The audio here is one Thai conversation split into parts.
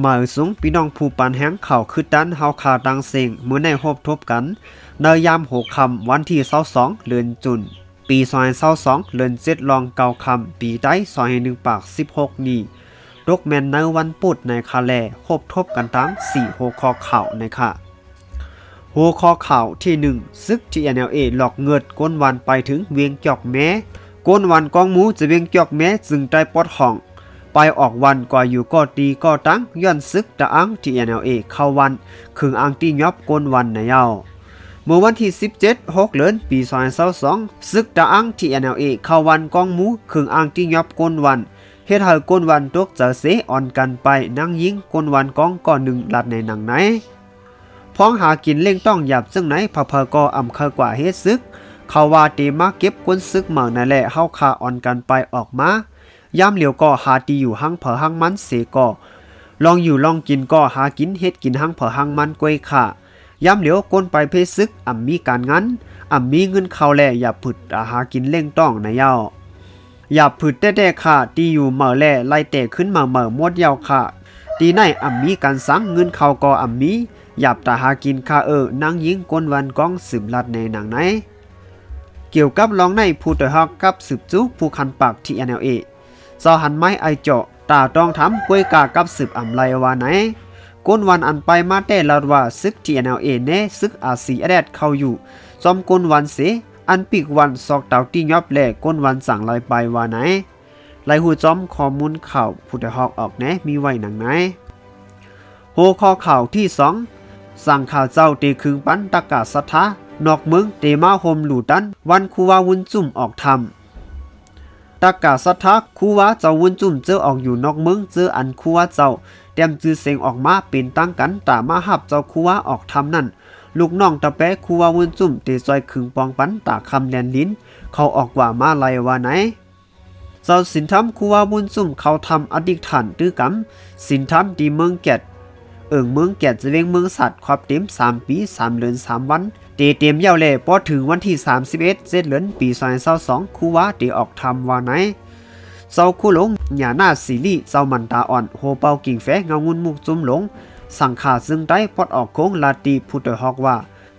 หมายสูงพี่น้องผู้ปันแห้งเข่าคือดันเฮาขาดังเสียงมื้อในพบทบกันในยามหกคำวันที่22เดือนจุนปี2022เดือน7ลองเก่าคำ ปีใด2001ปาก16นี้ดกแมนในวันพุธในคาแลคบทบกันทั้ง4หัวข้อข่าวในค่ะหัวข้อข่าวที่1ซึก TNLA หลอกเงิดก้นวันไปถึงเวียงจอกแม้ก้นวันกองหมูจะเวียงจอกแม้จึงได้ปลดห้อง ปออกวันกว่าอยู่ก็ตีก็ตั้งย้อนซึกตะอัง TNLA เข้าวันคึงอังตียอบก้นวันในเยาเมื่อวันที่ 17 6เดือนปี2022ซึกตะอัง TNLA เข้าวันกองหมูคึงอังตียอบก้นวันเฮ็ดให้ก้นวันตกเจอเสอ่อนกันไปนั่งยิงก้นวันกองก่อนหนึ่งลัดในหนังไหนพ้องหากินเล่งต้องหยับซึ่งไหนพะเพอก็อำเคอกว่าเฮ็ดซึก เขาว่าเตมาเก็บกวนซึกเหมืองนั่นแหละเฮาคาอ่อนกันไปออกมา ยามเหลียวก็หาตีอยู่หังเผอหังมันเสก็ลองอยู่ลองกินก็หากินเฮ็ดกินหังเผอหังมันกวยค่ะยามเหลียวก้นไปเพศซึกอ่ำมีการงั้นอ่ำมีเงินเข้าแลอย่าผึดอาหากินเล่งต้องนะเย้าอย่าผึดแต่แต่ค่ะตีอยู่เหม่อแล่ไล่แต่ขึ้นมาเหม่อมดเย้าค่ะตีในอ่ำมีการสั่งเงินเขาก็อ่ำมีหยับตาหากินค่าเออนั่งยิงกวนวันก้องสืบลัดในหนังไหน เกี่ยวกับรองในผู้ต่อยฮอกกับสืบจุผู้คันปากที่ NLA เจ้าหันไม้ไอเจาะตาต้องทำกวยกากับสืบอ่ำไรว่าไหนก้นวันอันไปมาแต่ลาว่าซึกที่ NLA แน่ซึกอาซีแอดเข้าอยู่จอมก้นวันเสอันปีกวันซอกเตาที่ยอบแหลกก้นวันสั่งลอยไปว่าไหนไลหูจอมข้อมูลข่าวผู้ต่อยฮอกออกแน่มีไว้หนังไหนโหข้อข่าวที่สองสั่งข่าวเจ้าเตคึงปันตะกาศสัทธานอกเมืองเตมาโฮมหลูตัน วันคูวาวุนจุ่มออกทำ ตะกาสัทธาคูวาเจ้าวุนจุ่มเจอออกอยู่นอกเมืองเจออันคูวาเจ้าเตรียมจื้อเสียงออกมาเป็นตั้งกันตามาหับเจ้าคูวาออกทำนั่น ลูกน้องตะแปะคูวาวุนจุ่มเตซอยคึงปองปันตาคำแลนลิ้น เขาออกว่ามาไลว่าไหนเจ้าสินทำคูวาบุญซุ่มเขาทำอดิกฐานตื้อกำสินทำดีเมืองแกด เอิงเมืองแก่จะเวงเมืองสัตว์ครอบเต็ม 3 ปี 3 เดือน 3 วัน เตเต็มยาวเลยพอถึงวันที่ 31เซเดือนปี2022คู่ว่าเตออกทำว่าไหนเจ้าคู่หลงหยาหน้าสีลี่เจ้ามันตาอ่อนโฮเปากิ่งแฟเงางุนมุกจุ่มหลง สังขาซึ่งได้พอดออกโค้งลาตีพุทธฮอกว่า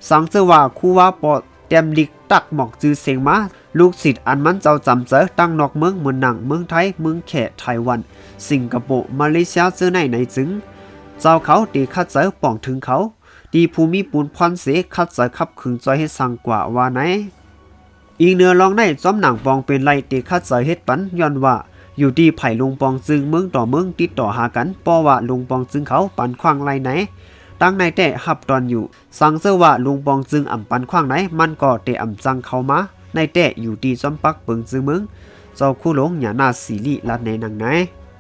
สังเจอว่าคู่ว่าปอเต็มลิกตักหมอกจือเสียงมาลูกศิษย์อันมันเจ้าจำเจอตั้งนอกเมืองเมืองหนังเมืองไทยเมืองแขไต้หวัน สิงคโปร์มาเลเซียเจอในไหนจึง เจ้าเขาตีคัดเจอป่องถึงเขาดีภูมิปูนพรเสคัดเจอขับขึงจอยให้สั่งกว่าว่าไหนอีกเนื้อลองในจอมหนังปองเป็นไรตีคัดเจอเฮ็ดปันย้อนว่าอยู่ที่ไผ่ลุงปองจึงเมืองต่อเมืองติดต่อหากันป้อว่าลุงปองจึงเขาปันขวางไรไหนตั้งในแต่หับตอนอยู่ สังเสว่าลุงปองจึงอ่ำปันขวางไหน มันก็เตะอ่ำจังเขามาในแต่อยู่ที่จอมปักเปิงจึงเมืองเจ้าคู่หลงหยาหน้าสีลีลัดในหนังไหน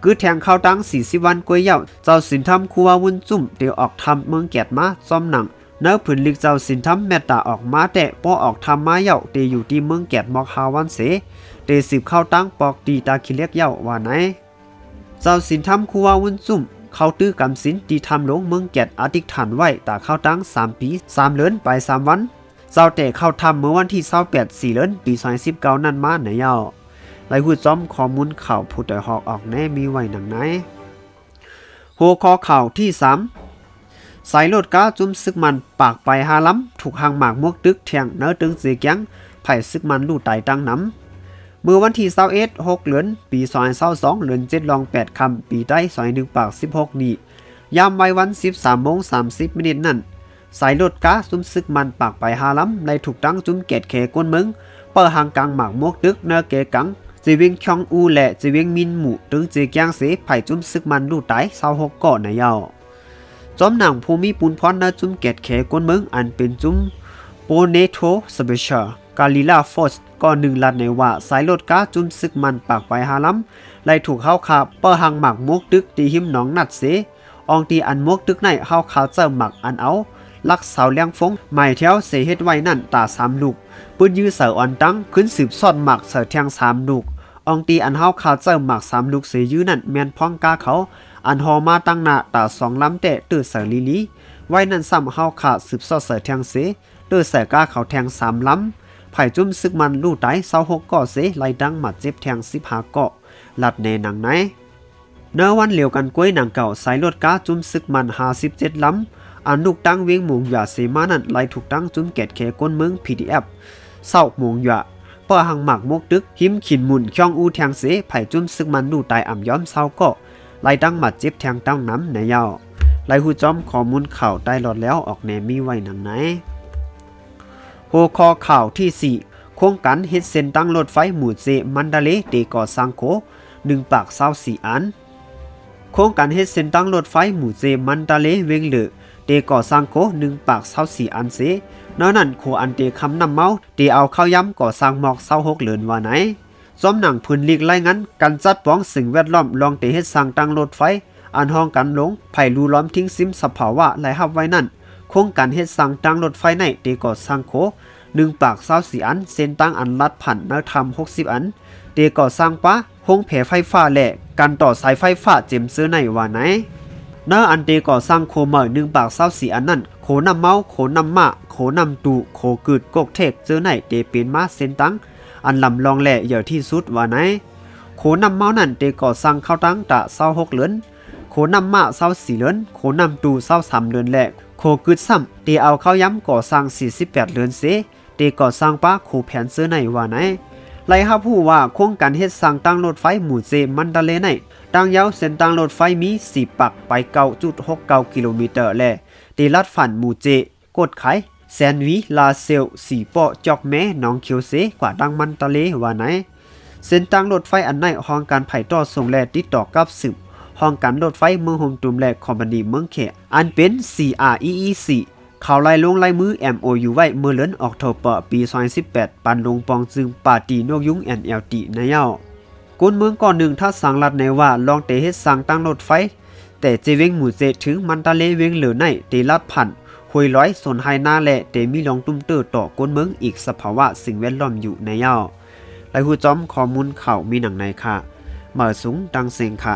คือแทงเข้าตั้ง40วันกวยเย่าเจ้าสินทำคูวาวุ่นจุ่มเดี๋ยวออกทำเมืองแกดมาซ่อมหนังเนื้อผืนลิกเจ้าสินทำแมตตาออกมาแต่ป้อออกทำมาเยาเตอยู่ที่เมืองแกดมอกฮาวันเสเตสิบเข้าตั้งปอกตีตาคิเลียกเยาว่าไหนเจ้าสินทำคูวาวุ่นจุ่มเขาตื้อกำสินตีทำหลงเมืองแกดอธิษฐานไว้ตาเข้าตั้ง3ปี3เดือนไป3วันเจ้าแต่เข้าทำเมื่อวันที่28 4เดือนปี2019นั่นมาไหนเย่า ไลหูจอมข้อมูลข่าวผู้ต่อยหอกออกแน่มีไว้หนังไหนหัวข้อข่าวที่ 3 สายรถก้าจุ่มซึกมันปากไปหาล้ำถูกหางหมากมวกตึกแทงเนื้อตึงสีแกงไผ่ซึกมันลู่ไตตั้งน้ำเมื่อวันที่21 6เดือน ปี2022เดือน7ลอง 8คำปีใต้21ปาก 16 นี้ยามไว้วัน 13โมง30มินินั่น สายรถก้าจุ่มซึกมันปากไปหาล้ำในถูกตั้งจุ่มเกตเขกวนมืองเปิดหางกลางหมากมวกตึกเนื้อเกกัง จีเวียงชองอูและจีเวียงมินหมู่ถึงจีเกียงเสไผ่จุ้มซึกมันลู่ไตเศร้าหกก่อนในเยาจอมหนังภูมิปุนพรนาจุ้มเกตแขกวนเมืองอันเป็นจุ้มโปเนโทสเปเชียลกาลิลาฟอสก็หนึ่งลัดในว่าสายรถก้าจุ้มซึกมันปากไปหาล้ำไล่ถูกเข้าขาเปิดหางหมักมวกตึกตีหิมหนองนัดเสอองตีอันมวกตึกในเข้าขาเจอหมักอันเอาลักเสาเลี้ยงฟงหมายเที่ยวเสเฮ็ดไว้นั่นตาสามลูกปืนยื้อเสืออ่อนตั้งขึ้นสืบซ่อนหมักเสือแทงสามลูก อองตีอันเฮาข่าวเจ้าหมักสามลูกเสือยื้อนั่นแมนพ้องกาเขา อันหอมาตั้งหน้าตาสองล้ำแต่ตื้อเสือลีลี ไว้นั่นซ้ำเฮาขาสืบซอนเสแทงเสตื้อเสกาเขาแทงสามล้ำไผ่จุ้มซึกมันลู่ไตเศร้าหกก่อเสไล่ดังหมัดเจ็บแทงสิบหาเกาะหลัดในหนังไหนเนื้อวันเหลียวกันกล้วยหนังเก่าสายรถกาจุ้มซึกมัน57ลำอันลูกตั้งเวียงหมูงหยาเสมานั่นไล่ถูกตั้งจุ้มแกดแคก้นเมือง PDF เอฟเศร้าหมูงหยา เป้อหังหมักมกดึกหิมขินหมุนช่องอูแทงเสไผ่จุ้มซึกมันดูตายอ่ำย้อมเศร้าก็ไล่ตั้งหมัดเจ็บแทงตั้งน้ำในยาวไล่หูจอมข้อมูลข่าวได้หลอดแล้วออกแนมีไว้หนังไหนหัวข้อข่าวที่ 4 โครงการเฮ็ดเส้นตั้งรถไฟหมู่เจมันดาเลเตก่อสร้างโค1ปาก24อัน โครงการเฮ็ดเส้นตั้งรถไฟหมู่เจมันดาเลเวงเหลือเตก่อสร้างโค1ปาก24อันเส นอนั้นโคอันเตคำนำเมาเตเอาเข้าย้ำก่อสร้างหมอก26เหลือนว่าไหนซ้อมหนังพื้นลีกไล่งั้นการจัดป้องสิ่งแวดล้อมลองเตเฮ็ดสร้างตั้งรถไฟ อันห้องกันหลงไผ่รูล้อมทิ้งซิมสภาวะไหลหับไว้นั่นโครงการเฮ็ดสร้างตั้งรถไฟในเตก่อสร้างโคหนึ่งปากเศร้าสี่อัน เส้นตั้งอันลัดผ่านนักทำหกสิบอันเดก่อสร้างปะห้องแผไฟฟ้าแหละการต่อสายไฟฟ้าเจ็มซื้อในว่าไหน เนื้ออันเดก่อสร้างโคเมอร์หนึ่งปากเศร้าสีอันนั่นโขนำเมาโขนำมะโขนำตูโขกึดกกเทกเจอในเดเป็นมาเส้นตั้งอันลำลองแหล่เหย่อที่สุดว่าไหนโขนำเมานั่นเดก่อสร้างเข้าตั้งตะเศร้าหกเลือนโขนำมะเศร้าสี่เลือนโขนำตูเศร้าสามเลือนแหละโขกึดซ้ำเดเอาเข้าย้ำก่อสร้าง48เลือนเสเตก่อสร้างป้าคูแผนซื้อในว่าไหนไล่ฮับผู้ว่าโครงการเฮ็ดสร้างตั้งรถไฟหมู่เจมันดาเลใน ตั้งยาวเส้นตั้งรถไฟมี4ปักไป9.69กิโลเมตรและตีลัดฝันหมูเจ กดไขแซนวีลาเซลสีเปาะจอกแม่หนองเขียวเสกว่าดังมันตะเลว่าไหน เส้นตั้งรถไฟอันในห้องการไผ่ต่อส่งแลติดต่อกับสืบห้องการรถไฟเมืองโฮมตุมและคอมพานีเมืองเขอันเป็น CREEC เขาไล่ลงไล่มือ MOU ไว้เมื่อเลือนออกโทเปอร์ปี2018 ปันลงปองจึงปาตีนกยุง NLT ในเย้า กุนเมืองก่อนหนึ่งถ้าสังลัดในว่าลองเตเฮ็ดสั่งตั้งรถไฟ แต่เจเวงหมู่เจถึงมันตะเลเวงเหลือในเตลัดพันหุยร้อยสนไฮหน้าแหละเตมีลองตุ้มเตอต่อกุนเมืองอีกสภาวะสิ่งแวดล้อมอยู่ในเย้าไลหูจอมข้อมูลข่าวมีหนังในค่ะเมื่อสูงดังเสียงค่ะ